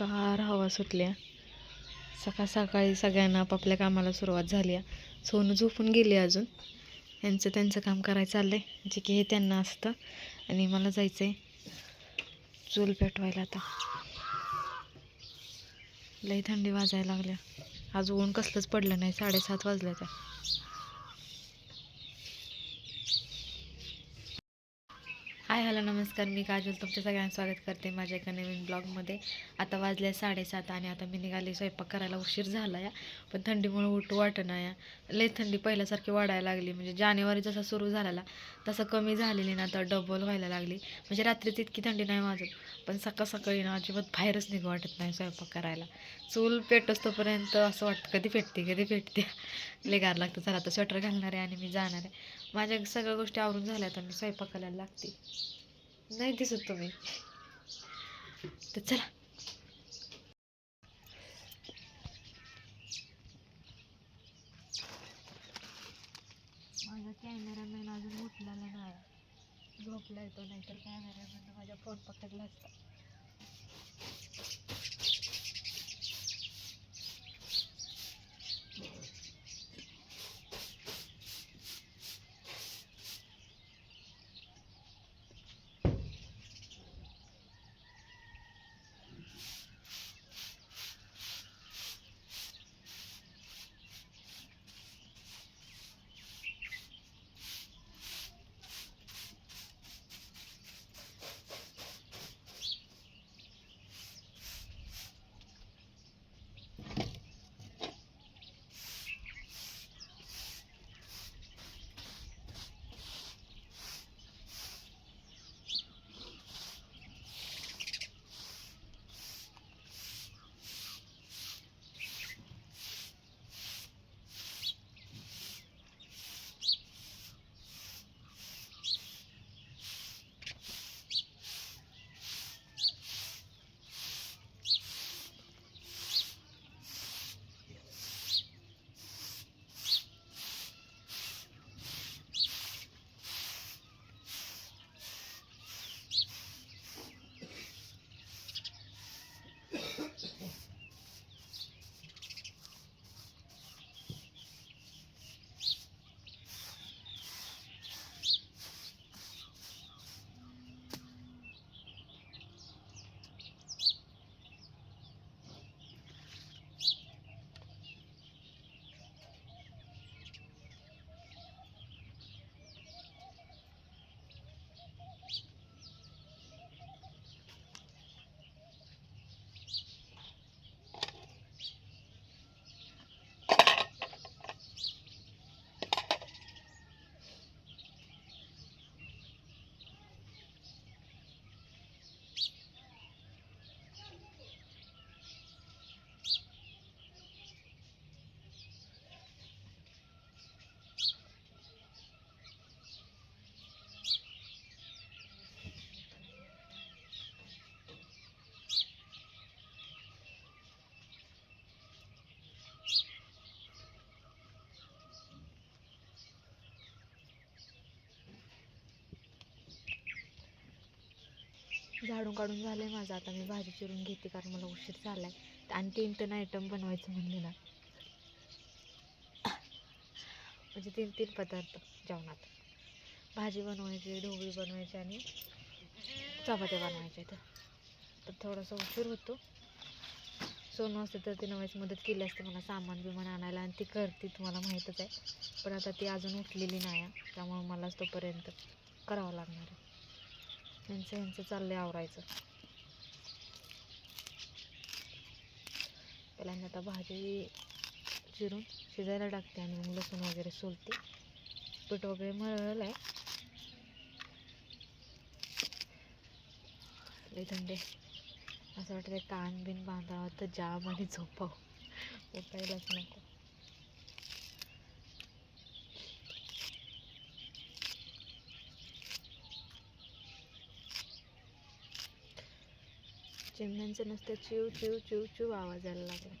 थंडगार हवा सुटल्या. सकाळ सकाळी सगळ्यांना आपापल्या कामाला सुरुवात झाली आहे. सोनं झोपून गेली अजून. यांचं त्यांचं काम करायचं चाललं आहे जे की हे त्यांना असतं. आणि मला जायचं आहे चूल पेटवायला आता. लई थंडी वाजायला लागल्या. आज ऊन कसलंच पडलं नाही. साडेसात वाजल्याचा हाय हॅलो नमस्कार. मी काजल तुमच्या सगळ्यांचं स्वागत करते माझ्या एका नवीन ब्लॉगमध्ये. आता वाजले साडेसात आणि आता मी निघाले स्वयंपाक करायला. उशीर झाला या पण थंडीमुळे उठू वाटणं या लई थंडी पहिल्यासारखी वाढायला लागली. म्हणजे जानेवारी जसा सुरू झालेला तसं कमी झालेली ना आता डबल व्हायला लागली. म्हणजे रात्री तितकी थंडी नाही वाजत पण सकाळ सकाळी ना अजिबात बाहेरच निघू वाटत नाही स्वयंपाक करायला. चूल पेटच असं वाटतं कधी पेटते कधी पेटते. लई गार लागतं. चला आता स्वेटर घालणार आहे आणि मी जाणार आहे. माझ्या सगळ्या गोष्टी आवरून झाल्या तर मी स्वयंपाकाला लागते नाही दिसत तुम्ही. तर चला. माझा कॅमेरामॅन अजून उठलेला नाही. झोपला येतो नाहीतर कॅमेरामॅन माझ्या फोन पकडला असता. झाडून काढून झालं आहे माझं. आता मी भाजी चिरून घेते कारण मला उशीर झाला आहे आणि तीन तीन आयटम बनवायचं म्हणले ना. म्हणजे तीन तीन पदार्थ जेवणात. भाजी बनवायची ढोबळी बनवायची आणि चपात्या बनवायच्या तर तर थोडासा उशीर होतो. सोनं असते तर तिनं वेळेस मदत केली असते मला सामान बिमान आणायला आणि ती करते तुम्हाला माहीतच आहे. पण आता ती अजून उठलेली नाही आहे. त्यामुळे मलाच तोपर्यंत करावं लागणार आहे. यांचं यांचं चाललंय आवरायचं. पहिल्यांदा आता भाजी चिरून शिजायला टाकते आणि मग लसूण वगैरे सोलते. पीठ वगैरे मळलं आहे लई थंडी असं वाटतं कान बिन बांधावं तर जाम आणि झोपावं. उठायलाच नको. चिमण्यांचं नुसतं चिव चिव चिव चिव आवाज यायला लागला.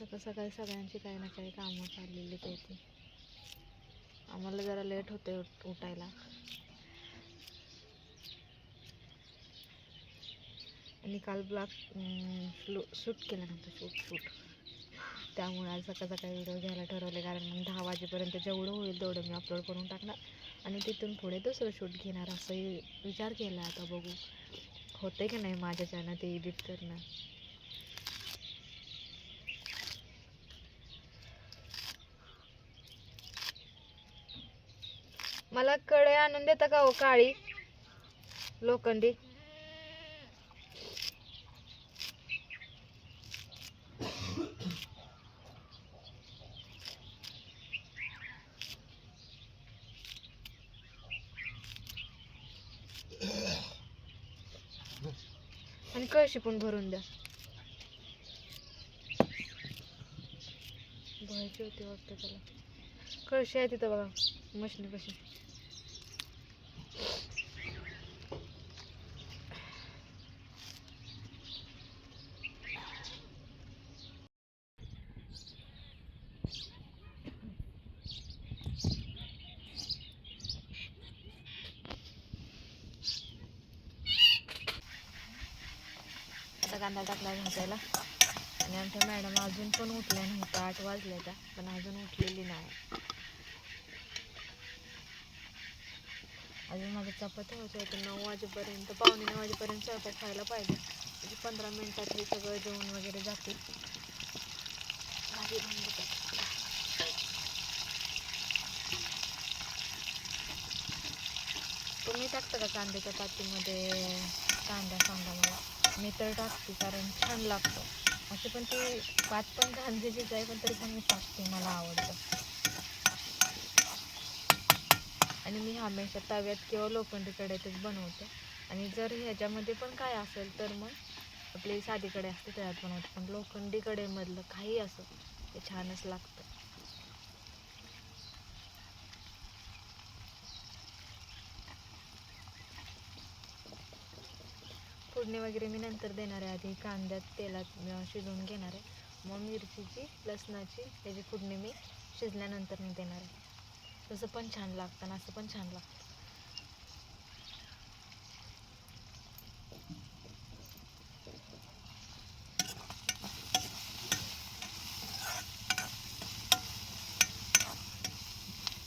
सकाळ सकाळी सगळ्यांची काही ना काही कामं चाललेली त्याची आम्हाला जरा लेट होते उठायला. आणि काल ब्लॉग शूट केला नव्हता शूट शूट. त्यामुळे आज सकाळ सकाळी व्हिडिओ घ्यायला ठरवले कारण मग दहा वाजेपर्यंत जेवढं होईल तेवढं मी अपलोड करून टाकणार. आणि तिथून पुढे दुसरं शूट घेणार असंही विचार केला आता बघू. होते की नाही माझ्याच्यानं ते एडिट करणं? मला कडे आणून देता का हो काळी? लोखंडी? आणि पण भरून द्या. भरायची होती वाटतं त्याला. कळशी आहे तिथं बघा मशीन कशी आता कांदा भाजायला आणि आमच्या मॅडम अजून पण उठल्या नव्हत्या आठ वाजल्या त्या पण अजून उठलेली नाही. अजून माझं चपाती होत होतं नऊ वाजेपर्यंत पावणे नऊ वाजेपर्यंत स्वयंपाक खायला पाहिजे. म्हणजे पंधरा मिनिटात हे सगळं जेवण वगैरे जातील. तुम्ही टाकता का कांद्याच्या पातीमध्ये कांदा सांगा मला. मी तर टाकते कारण छान लागतं. असे पण ते पाच पण कांद्याचीच आहे पण तरी पण मी टाकते मला आवडतं. आणि मी हमेशा तव्यात किंवा लोखंडी कढईतच बनवते. आणि जर ह्याच्यामध्ये पण काय असेल तर मग आपली साधी कढई असते त्याच्यात बनवते. पण लोखंडी कढईमधलं काही असं ते छानच लागतं. फोडणी वगैरे मी नंतर देणार आहे. आधी कांद्यात तेलात शिजवून घेणार आहे. मग मिरचीची लसणाची त्याची फोडणी मी शिजल्यानंतर मी देणार आहे. तसं पण छान लागतं ना असं पण छान लागतं.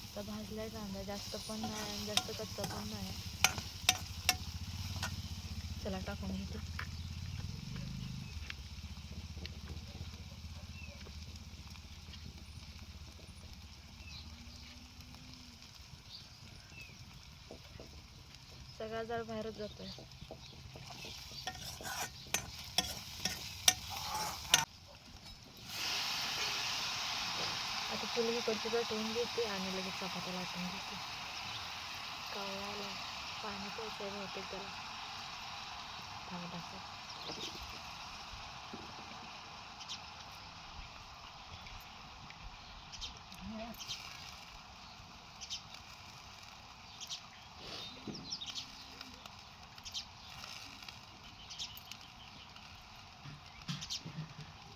तर भाजलाय कांदा जास्त पण नाही आणि जास्त कच्चा पण नाही. चला टाकून घेतो. सगळा जर बाहेरच जातोय. आता चुली इकडची पेटवून घेते आणि लगेच चपात्या लाटून घेते. कळायला पाणी प्यायचं होते त्याला.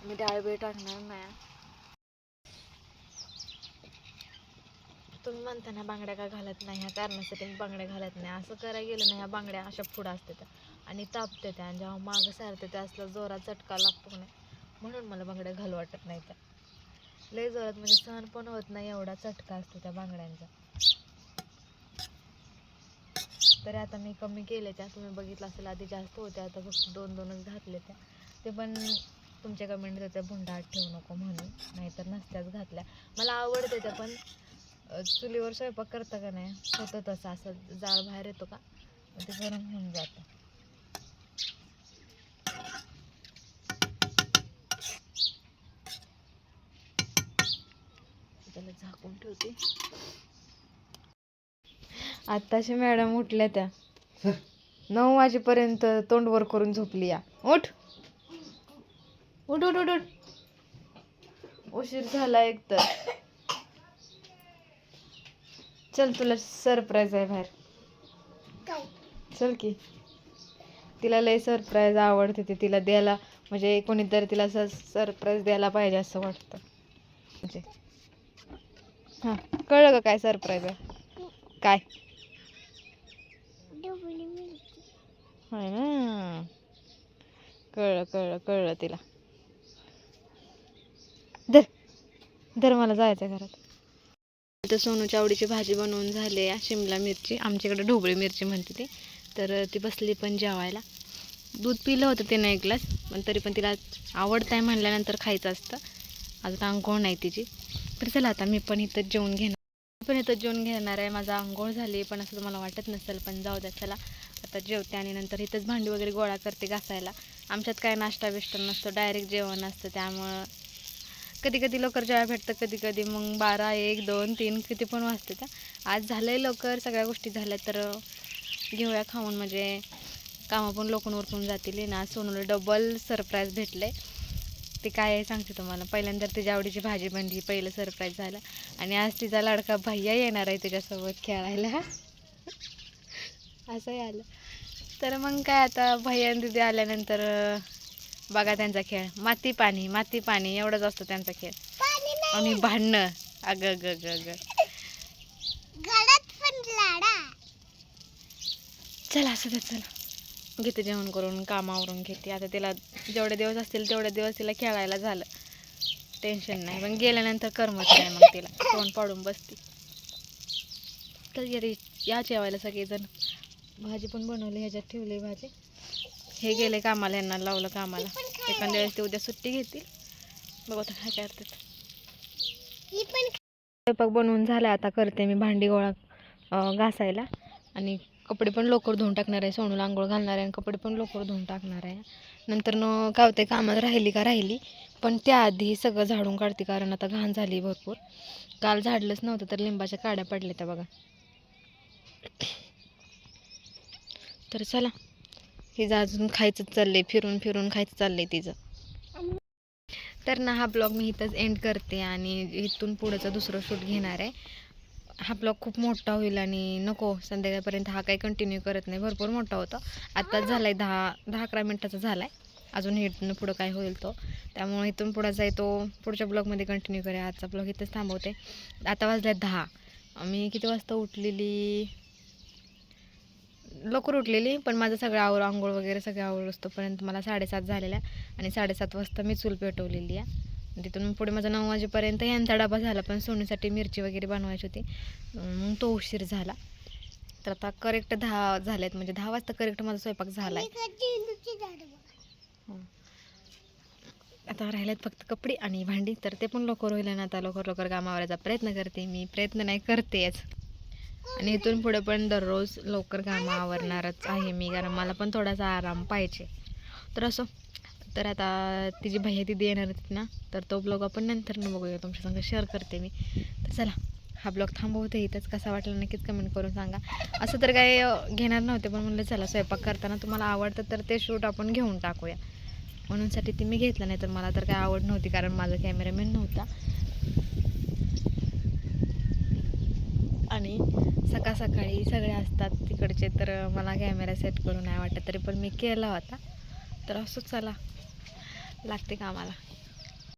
मी डाळ बी टाकणार नाही. तुम्ही म्हणता ना बांगड्या का घालत नाही? ह्या कारणासाठी मी बांगड्या घालत नाही. असं करायला गेलं ना ह्या बांगड्या अशा पुढं असते त्या आणि तापते त्या आणि जेव्हा मागं सारते त्या असला जोरात चटका लागतो नाही म्हणून मला बांगड्या घालू वाटत नाही त्या. लय जोरात म्हणजे सहन पण होत नाही एवढा चटका असतो त्या बांगड्यांचा. तरी आता मी कमी केले त्या तुम्ही बघितलं असेल आधी जास्त होत्या आता फक्त दोन दोनच घातले त्या. ते पण तुमच्या कमेंट होत्या भुंडाट ठेवू नको म्हणून नाहीतर नसत्याच घातल्या. मला आवडते त्या पण चुलीवर स्वयंपाक करता का नाही होतं तसं असं जाळ बाहेर येतो का ते गरम होऊन जातं. त्याला झाकून ठेवते. आत्ताशी मॅडम उठल्या त्या. नऊ वाजेपर्यंत तोंड वर करून झोपली या. उठ. उठ उठ उठ उठ. उशीर झाला एक तर चल तुला सरप्राईज आहे बाहेर. चल की. तिला लय सरप्राईज आवडते ते. तिला द्यायला म्हणजे कोणीतरी तिला असं सरप्राईज द्यायला पाहिजे असं वाटतं. म्हणजे हां कळलं का काय सरप्राईज आहे? काय? होय ना. कळलं कळलं कळलं तिला. धर धर मला जायचं आहे घरात. तर सोनूच्या आवडीची भाजी बनवून झाली आहे शिमला मिरची. आमच्याकडे ढोबळी मिरची म्हणते ती. तर ती बसली पण जेवायला. दूध पिलं होतं तिनं एक ग्लास पण तरी पण तिला आवडत आहे म्हणल्यानंतर खायचं असतं. अजून आंघोळ नाही तिची. तर चला आता मी पण इथंच जेवण घेणार. मी पण इथं जेवण घेणार आहे. माझा आंघोळ झाली पण असं तुम्हाला वाटत नसेल पण जाऊ द्या चला. आता जेवते आणि नंतर इथंच भांडी वगैरे गोळा करते घासायला. आमच्यात काय नाश्ता बिष्टा नसतो डायरेक्ट जेवण असतं. त्यामुळं कधी कधी लवकर जेव्हा भेटतं कधी कधी मग बारा एक दोन तीन किती पण वाजते त्या. आज झालं आहे लवकर सगळ्या गोष्टी झाल्या तर घेऊया खाऊन. म्हणजे कामं पण लोकून उरकून जातील ना सोनूला डबल सरप्राईज भेटलं आहे ते काय आहे सांगते तुम्हाला. पहिल्यांदा तिच्या आवडीची भाजी बनली पहिलं सरप्राईज झालं. आणि आज तिचा लाडका भैया येणार आहे तिच्यासोबत खेळायला. असंही आलं. तर मग काय आता भैया दिदी आल्यानंतर बघा त्यांचा खेळ. माती पाणी माती पाणी एवढंच असतं त्यांचा खेळ. आणि भांडणं. अगं अगं अगं अगं. चला असं तर चला. घेते जेवण करून कामावरून घेते. आता तिला जेवढे दिवस असतील तेवढे दिवस तिला खेळायला झालं. टेन्शन नाही. पण गेल्यानंतर करमत नाही मग तिला. तोंड पाडून बसते. तर या जेवायला सगळेजण भाजी पण बनवली ह्याच्यात ठेवली भाजी. हे गेले कामाला यांना लावलं कामाला. एखाद्या वेळेस ते उद्या सुट्टी घेतील. बघू आता काय करतात. स्वयंपाक बनवून झाला. आता करते मी भांडी गोळा घासायला. आणि कपडे पण लवकर धुवून टाकणार आहे. सोनूला आंघोळ घालणार आहे आणि कपडे पण लवकर धुवून टाकणार आहे. नंतर न काय होते कामात राहिली का राहिली. पण त्याआधी सगळं झाडून काढते कारण आता घाण झाली भरपूर. काल झाडलंच नव्हतं तर लिंबाच्या काड्या पडल्या त्या बघा. तर चला हिचं अजून खायचंच चाललंय फिरून फिरून खायचं चाललंय तिचं. तर ना हा ब्लॉग मी इथंच एंड करते आणि इथून पुढेचा दुसरं शूट घेणार आहे. हा ब्लॉग खूप मोठा होईल आणि नको संध्याकाळपर्यंत हा काही कंटिन्यू करत नाही. भरपूर मोठा होता. आत्ताच झाला आहे दहा दहा अकरा मिनटाचा झाला आहे अजून इथून पुढं काय होईल तो. त्यामुळे इथून पुढं जाय तो पुढच्या ब्लॉगमध्ये कंटिन्यू करूया आजचा ब्लॉग इथंच थांबवते. आता वाजले दहा. मी किती वाजता उठलेली? लवकर उठलेली पण माझं सगळं आवर आंघोळ वगैरे सगळं आवड असतोपर्यंत मला साडेसात झालेल्या. आणि साडेसात वाजता मी चूल पेटवलेली आहे. तिथून पुढे माझा नऊ वाजेपर्यंत यांचा डबा झाला पण सोनीसाठी मिरची वगैरे बनवायची होती. मग तो उशीर झाला. तर आता करेक्ट दहा झालेत म्हणजे दहा वाजता करेक्ट माझा स्वयंपाक झाला आहे आता राहिलेत फक्त कपडे आणि भांडी तर ते पण लवकर होईल आणि आता लवकर लवकर कामावरायचा प्रयत्न करते. मी प्रयत्न नाही करतेच. आणि इथून पुढे पण दररोज लवकर कामं आवरणारच आहे मी कारण मला पण थोडासा आराम पाहिजे. तर असो तर आता तिची भैया दिदी येणार होती ना तर तो ब्लॉग आपण नंतर न बघूया. तुमच्या संग शेअर करते मी. तर चला हा ब्लॉग थांबवते इथंच. कसा वाटला नक्कीच कमेंट करून सांगा. असं तर काही घेणार नव्हते पण म्हणलं चला स्वयंपाक करताना तुम्हाला आवडतं तर ते शूट आपण घेऊन टाकूया. म्हणूनसाठी ती मी घेतलं नाही तर मला तर काय आवड नव्हती कारण माझा कॅमेरामॅन नव्हता. आणि सकाळ सकाळी सगळे असतात तिकडचे तर मला कॅमेरा सेट करून नाही वाटत तरी पण मी केला होता. तर असंच चला. लागते कामाला.